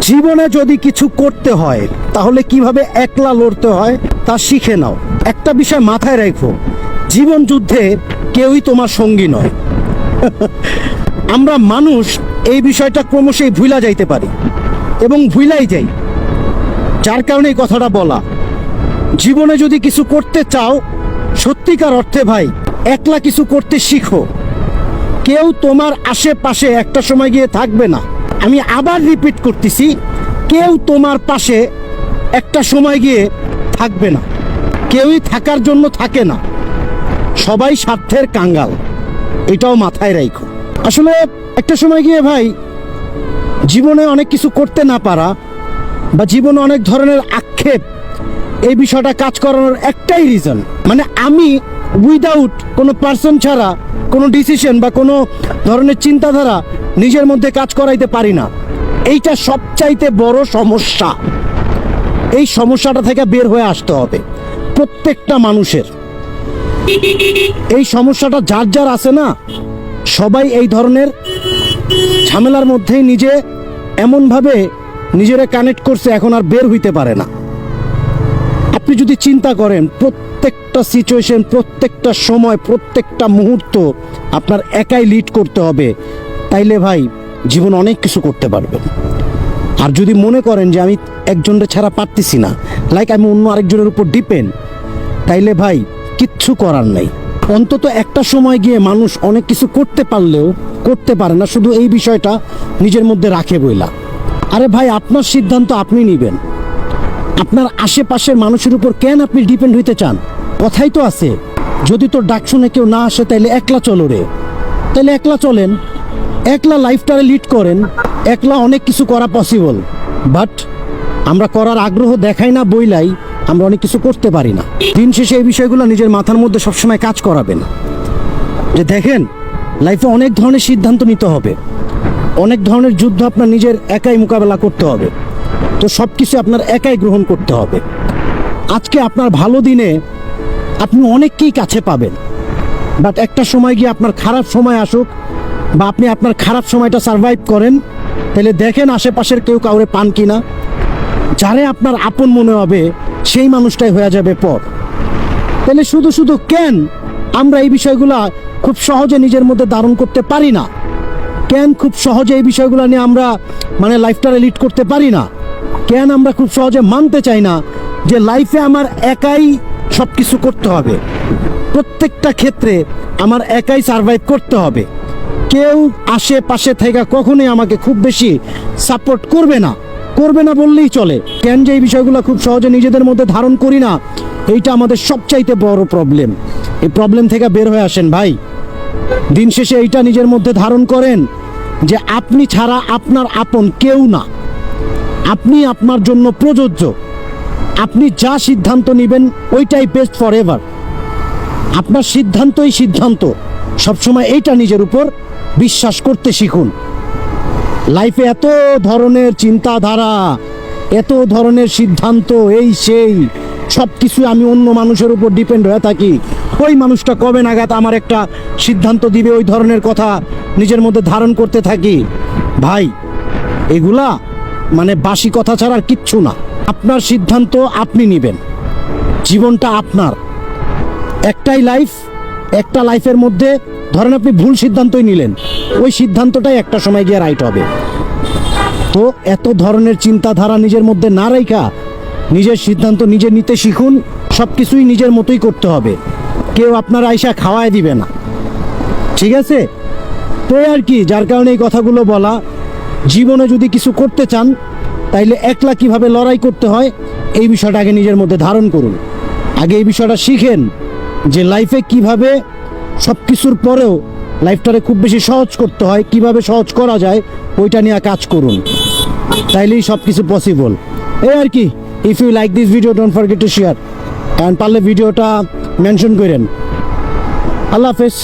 জীবনে যদি কিছু করতে হয়, তাহলে কীভাবে একলা লড়তে হয়, তা শিখে নাও। একটা বিষয় মাথায় রাখো, জীবন যুদ্ধে কেউই তোমার সঙ্গী নয়। আমরা মানুষ, এই বিষয়টা ক্রমশই ভুলা যাইতে পারি। এবং ভুলাই যাই। যার কারণে এই কথাটা বলা। জীবনে যদি কিছু করতে চাও, সত্যিকার অর্থে ভাই, একলা কিছু করতে শিখো। কেউ তোমার আশেপাশে একটা সময় গিয়ে থাকবে না। আমি আবার রিপিট করতেছি, কেউ তোমার পাশে একটা সময় গিয়ে থাকবে না। কেউই থাকার জন্য থাকে না। সবাই স্বার্থের কাঙ্গাল। এটাও মাথায় রাখো আসলে একটা সময় গিয়ে ভাই, জীবনে অনেক কিছু করতে না পারা বা জীবনে অনেক ধরনের আক্ষেপ, এই বিষয়টা কাজ করানোর একটাই রিজন মানে আমি উইদাউট কোনো পার্সন ছাড়া, কোনো ডিসিশন বা কোনো ধরনের চিন্তাধারা নিজের মধ্যে কাজ করাইতে পারি না। এইটা সবচাইতে বড় সমস্যা। এই সমস্যাটা থেকে বের হয়ে আসতে হবে, প্রত্যেকটা মানুষের। এই সমস্যাটা যার যার আছে না, সবাই এই ধরনের ঝামেলার মধ্যেই নিজে এমনভাবে নিজেরা কানেক্ট করছে, এখন আর বের হইতে পারে না। আপনি যদি চিন্তা করেন, প্রত্যেকটা সিচুয়েশন প্রত্যেকটা সময়, প্রত্যেকটা মুহূর্ত আপনার একাই লিড করতে হবে। তাইলে ভাই জীবন অনেক কিছু করতে পারবেন। আর যদি মনে করেন যে আমি একজনের ছাড়া পারতেছি না লাইক আমি অন্য আরেকজনের উপর ডিপেন্ড তাইলে ভাই কিচ্ছু করার নাই। অন্তত একটা সময় গিয়ে মানুষ অনেক কিছু করতে পারলেও করতে পারে না, শুধু এই বিষয়টা নিজের মধ্যে রাখে বইলা। আরে ভাই, আপনার সিদ্ধান্ত আপনি নেবেন। আপনার আশেপাশের মানুষের উপর কেন আপনি ডিপেন্ড হইতে চান? কথাই তো আছে, যদি তোর ডাক শুনে কেউ না আসে, তাইলে একলা চলো রে। তাইলে একলা চলেন একলা লাইফটারে লিড করেন, একলা অনেক কিছু করা পসিবল বাট আমরা করার আগ্রহ দেখাই না, বইলাই আমরা অনেক কিছু করতে পারি না। দিন শেষে এই বিষয়গুলো নিজের মাথার মধ্যে সবসময় কাজ করাবেন। যে দেখেন লাইফে অনেক ধরনের সিদ্ধান্ত নিতে হবে। অনেক ধরনের যুদ্ধ আপনার নিজের একাই মোকাবেলা করতে হবে। তো সব কিছু আপনার একাই গ্রহণ করতে হবে। আজকে আপনার ভালো দিনে আপনি অনেককেই কাছে পাবেন। বাট একটা সময় গিয়ে আপনার খারাপ সময় আসুক বা আপনি আপনার খারাপ সময়টা সার্ভাইভ করেন, তাহলে দেখেন আশেপাশের কেউ কাউরে পান কিনা। যারে আপনার আপন মনে হবে, সেই মানুষটাই হয়ে যাবে পর। তাহলে শুধু শুধু কেন আমরা এই বিষয়গুলা খুব সহজে নিজের মধ্যে ধারণ করতে পারি না? কেন খুব সহজে এই বিষয়গুলো নিয়ে আমরা মানে লাইফটারে লিড করতে পারি না? কেন আমরা খুব সহজে মানতে চাই না যে লাইফে আমার একাই সব কিছু করতে হবে? প্রত্যেকটা ক্ষেত্রে আমার একাই সার্ভাইভ করতে হবে। কেউ আশেপাশে থেকে কখনোই আমাকে খুব বেশি সাপোর্ট করবে না। করবে না বললেই চলে। কেন যে এই বিষয়গুলো খুব সহজে নিজেদের মধ্যে ধারণ করি না, এইটা আমাদের সবচাইতে বড় প্রবলেম এই প্রবলেম থেকে বের হয়ে আসেন ভাই। দিন শেষে এইটা নিজের মধ্যে ধারণ করেন যে আপনি ছাড়া আপনার আপন কেউ না। আপনি আপনার জন্য প্রযোজ্য। আপনি যা সিদ্ধান্ত নেবেন ওইটাই বেস্ট ফর এভার আপনার সিদ্ধান্তই সিদ্ধান্ত। সবসময় এইটা নিজের উপর বিশ্বাস করতে শিখুন। লাইফে এত ধরনের চিন্তাধারা, এত ধরনের সিদ্ধান্ত, এই সেই সব কিছু আমি অন্য মানুষের উপর ডিপেন্ড হয়ে থাকি। ওই মানুষটা কবে নাগাদ আমার একটা সিদ্ধান্ত দিবে ওই ধরনের কথা নিজের মধ্যে ধারণ করতে থাকি? ভাই, এগুলা মানে বাসি কথা ছাড়া আর কিচ্ছু না। আপনার সিদ্ধান্ত আপনি নেবেন। জীবনটা আপনার। একটাই লাইফ একটা লাইফের মধ্যে ধরেন আপনি ভুল সিদ্ধান্তই নিলেন, ওই সিদ্ধান্তটাই একটা সময় গিয়ে রাইট হবে। তো এত ধরনের চিন্তাধারা নিজের মধ্যে না রাইখা, নিজের সিদ্ধান্ত নিজে নিতে শিখুন সব কিছুই নিজের মতোই করতে হবে। কেউ আপনার আইসা খাওয়ায় দিবে না। ঠিক আছে? তো আর কি, যার কারণে এই কথাগুলো বলা। জীবনে যদি কিছু করতে চান, তাইলে একলা কীভাবে লড়াই করতে হয়, এই বিষয়টা আগে নিজের মধ্যে ধারণ করুন। আগে এই বিষয়টা শিখেন। যে লাইফে কীভাবে সব কিছুর পরেও লাইফটারে খুব বেশি সহজ করতে হয়, কীভাবে সহজ করা যায়, ওইটা নিয়ে কাজ করুন। তাইলেই সব কিছু পসিবল এই আর কি if you like this video don't forget to share and পারলে ভিডিওটা মেনশন করেন। আল্লাহ হাফেজ।